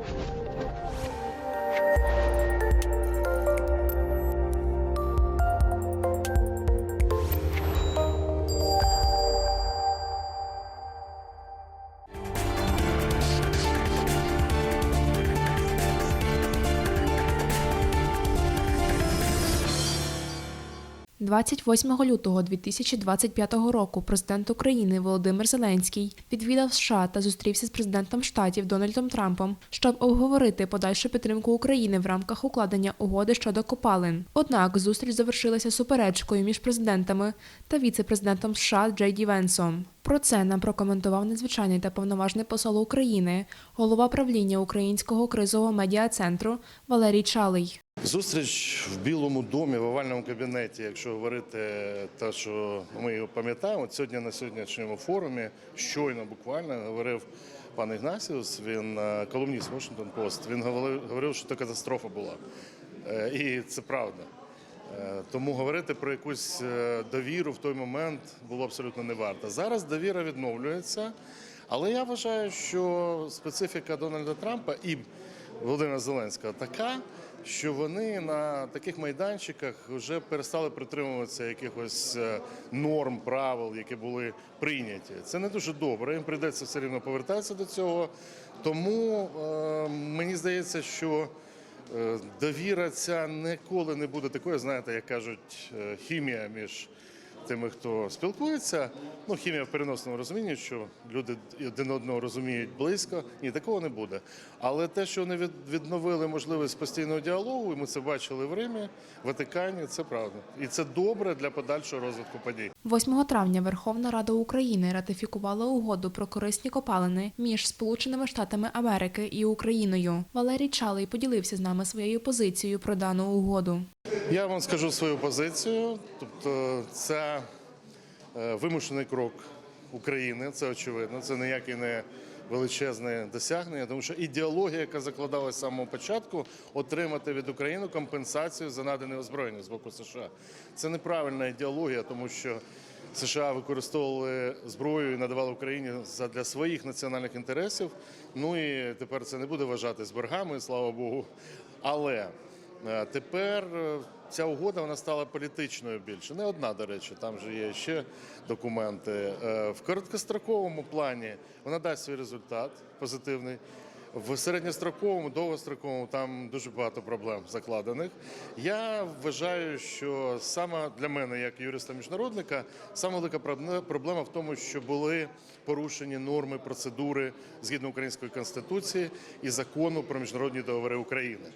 Thank you. – 28 лютого 2025 року президент України Володимир Зеленський відвідав США та зустрівся з президентом штатів Дональдом Трампом, щоб обговорити подальшу підтримку України в рамках укладення угоди щодо копалин. Однак зустріч завершилася суперечкою між президентами та віце-президентом США Джей Ді Венсом. Про це нам прокоментував надзвичайний та повноважний посол України, голова правління Українського кризового медіа центру Валерій Чалий. Зустріч в Білому домі, в овальному кабінеті, якщо говорити те, що ми його пам'ятаємо, сьогодні на сьогоднішньому форумі щойно буквально говорив пан Ігнасіус, він е, колумніст Washington Post, Він говорив, що це катастрофа була. Е, І це правда. Е, Тому говорити про якусь довіру в той момент було абсолютно не варто. Зараз довіра відновлюється, але я вважаю, що специфіка Дональда Трампа і Володимира Зеленського така, що вони на таких майданчиках вже перестали притримуватися якихось е, норм, правил, які були прийняті. Це не дуже добре. Їм прийдеться все рівно повертатися до цього. Тому е, мені здається, що Е, Довіра ця ніколи не буде такою, знаєте, як кажуть, е, хімія між тими, хто спілкується. Ну, хімія в переносному розумінні, що люди один одного розуміють близько. Ні, такого не буде. Але те, що вони від- відновили можливість постійного діалогу, і ми це бачили в Римі, в Ватикані, це правда. І це добре для подальшого розвитку подій. 8 травня Верховна Рада України ратифікувала угоду про корисні копалини між Сполученими Штатами Америки і Україною. Валерій Чалий поділився з нами своєю позицією про дану угоду. Я вам скажу свою позицію. Тобто, це е, вимушений крок України, це очевидно. Це ніяке не величезне досягнення, тому що ідеологія, яка закладалася з самого початку, отримати від України компенсацію за надане озброєння з боку США. Це неправильна ідеологія, тому що США використовували зброю і надавали Україні для своїх національних інтересів. Ну і тепер це не буде вважати боргами, слава Богу. Але Тепер е, ця угода вона стала політичною більше. Не одна, до речі, там же є ще документи. Е, В короткостроковому плані вона дасть свій результат позитивний. В середньостроковому, довгостроковому там дуже багато проблем закладених. Я вважаю, що саме для мене, як юриста-міжнародника, саме велика проблема в тому, що були порушені норми, процедури згідно української конституції і закону про міжнародні договори України.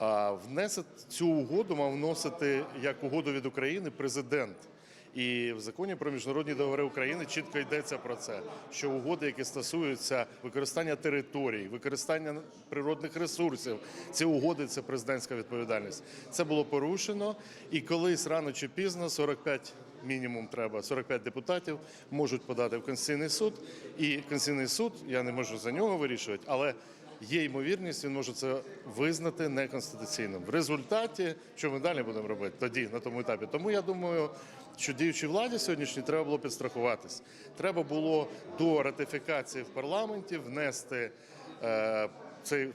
А внесе цю угоду мав вносити як угоду від України президент. І в законі про міжнародні договори України чітко йдеться про це, що угоди, які стосуються використання територій, використання природних ресурсів, ці угоди це президентська відповідальність. Це було порушено, і колись рано чи пізно 45 мінімум треба 45 депутатів можуть подати в конституційний суд. І конституційний суд я не можу за нього вирішувати, але є ймовірність, він може це визнати неконституційним. В результаті, що ми далі будемо робити тоді, на тому етапі. Тому я думаю, що діючій владі сьогоднішній треба було підстрахуватись. Треба було до ратифікації в парламенті внести. Е,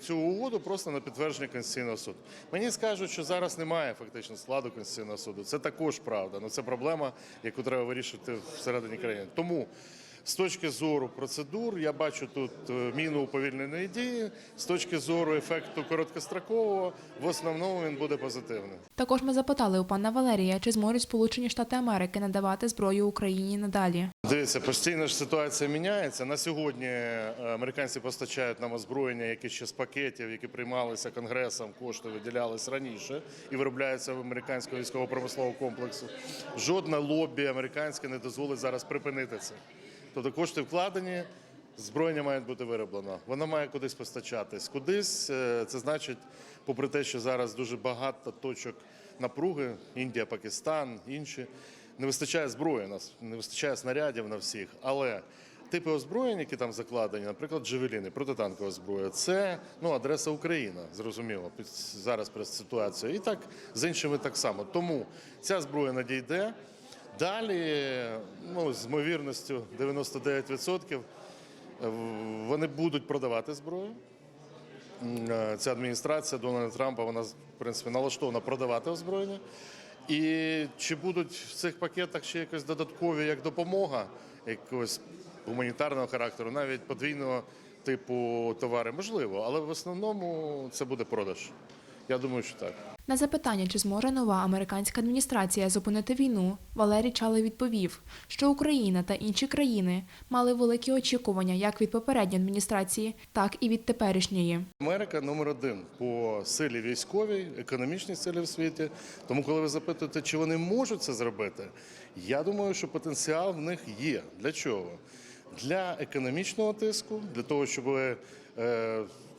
цю угоду просто на підтвердження Конституційного суду. Мені скажуть, що зараз немає фактично складу Конституційного суду. Це також правда. Ну це проблема, яку треба вирішити всередині країни. Тому з точки зору процедур я бачу тут е, міну уповільненої дії. З точки зору ефекту короткострокового, в основному він буде позитивним. Також ми запитали у пана Валерія, чи зможуть Сполучені Штати Америки надавати зброю Україні надалі. Дивіться, постійно ж ситуація міняється. На сьогодні е, американці постачають нам озброєння, які ще з пакетів, які приймалися конгресом, кошти виділялись раніше і виробляються в американського військово-промислового комплексу. Жодне лобі американське не дозволить зараз припинити це. Тобто кошти вкладені. Зброєння має бути вироблено, воно має кудись постачатись. Кудись е, це значить, попри те, що зараз дуже багато точок напруги, Індія, Пакистан, інші, не вистачає зброї, нас не вистачає снарядів на всіх. Але типи озброєнь, які там закладені, наприклад, джевеліни, протитанкова зброя, це ну, адреса Україна, зрозуміло, зараз перед ситуацією. І так з іншими так само. Тому ця зброя надійде. Далі, ну, з ймовірністю 99%, е, вони будуть продавати зброю. е, ця адміністрація Дональда Трампа вона в принципі налаштована продавати озброєння. І чи будуть в цих пакетах ще якось додаткові як допомога якогось гуманітарного характеру, навіть подвійного типу товари, можливо, але в основному це буде продаж. Я думаю, що так. На запитання, чи зможе нова американська адміністрація зупинити війну, Валерій Чалий відповів, що Україна та інші країни мали великі очікування як від попередньої адміністрації, так і від теперішньої. Америка номер один по силі військовій, економічній силі в світі. Тому, коли ви запитуєте, чи вони можуть це зробити, я думаю, що потенціал в них є. Для чого? Для економічного тиску, для того, щоб е,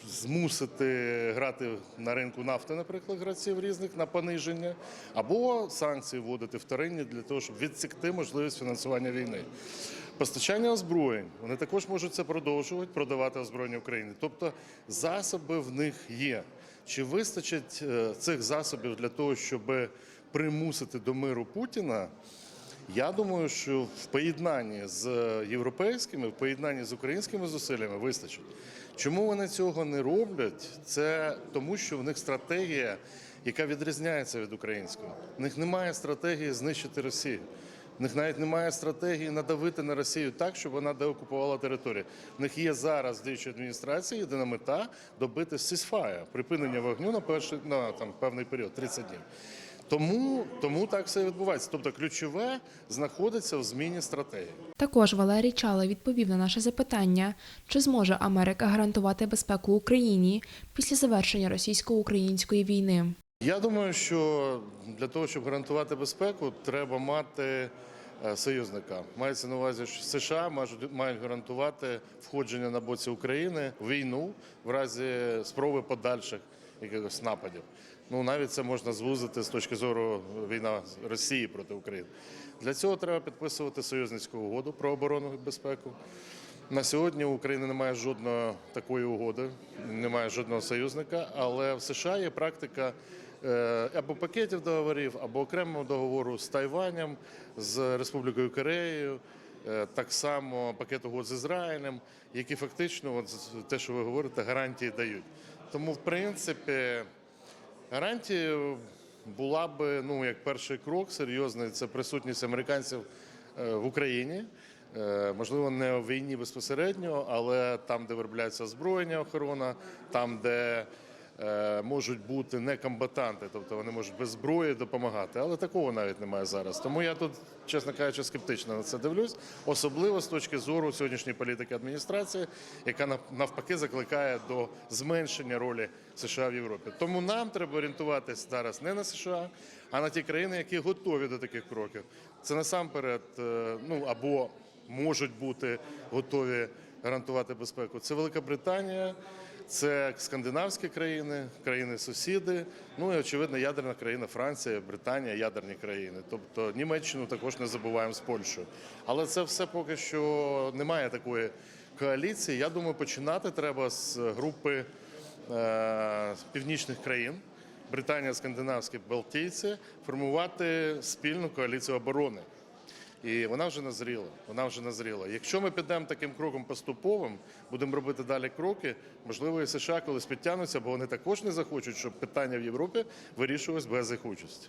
змусити грати на ринку нафти, наприклад, гравців різних на пониження, або санкції вводити вторинні для того, щоб відсікти можливість фінансування війни. Постачання озброєнь вони також можуть це продовжувати продавати озброєння України. Тобто засоби в них є. Чи вистачить е, цих засобів для того, щоб примусити до миру Путіна? Я думаю, що в поєднанні з європейськими, в поєднанні з українськими зусиллями вистачить. Чому вони цього не роблять? Це тому, що в них стратегія, яка відрізняється від української. В них немає стратегії знищити Росію. В них навіть немає стратегії надавити на Росію так, щоб вона деокупувала територію. В них є зараз в діючій адміністрації єдина мета добити сісфая, припинення вогню на перший на там певний період 30 днів. Тому, тому так все відбувається. Тобто, ключове знаходиться в зміні стратегії. Також Валерій Чалий відповів на наше запитання, чи зможе Америка гарантувати безпеку Україні після завершення російсько-української війни. Я думаю, що для того, щоб гарантувати безпеку, треба мати е, союзника. Мається на увазі, що США мають гарантувати входження на боці України війну в разі спроби подальших якихось нападів. Ну навіть це можна звузити з точки зору війна Росії проти України. Для цього треба підписувати союзницьку угоду про оборону і безпеку. На сьогодні у України немає жодної такої угоди, немає жодного союзника, але в США є практика е, або пакетів договорів, або окремого договору з Тайванем, з Республікою Кореєю, е, так само пакет угод з Ізраїлем, які фактично, от те, що ви говорите, гарантії дають. Тому, в принципі, гарантією була би ну як перший крок серйозний, це присутність американців е, в Україні. Е, Можливо, не в війні безпосередньо, але там, де виробляється озброєння, охорона, там, де можуть бути некомбатанти, тобто вони можуть без зброї допомагати. Але такого навіть немає зараз. Тому я тут, чесно кажучи, скептично на це дивлюсь, особливо з точки зору сьогоднішньої політики адміністрації, яка навпаки закликає до зменшення ролі США в Європі. Тому нам треба орієнтуватись зараз не на США, а на ті країни, які готові до таких кроків. Це насамперед, е, ну або можуть бути готові гарантувати безпеку. Це Велика Британія, це скандинавські країни, країни-сусіди. Ну і очевидно, ядерна країна Франція, Британія, ядерні країни. Тобто Німеччину також не забуваємо з Польщею. Але це все поки що немає такої коаліції. Я думаю, починати треба з групи е, північних країн. Британія, скандинавські, Балтійці формувати спільну коаліцію оборони. І вона вже назріла. Вона вже назріла. Якщо ми підемо таким кроком поступовим, будемо робити далі кроки, можливо, і США колись підтягнуться, бо вони також не захочуть, щоб питання в Європі вирішувалось без їх участі.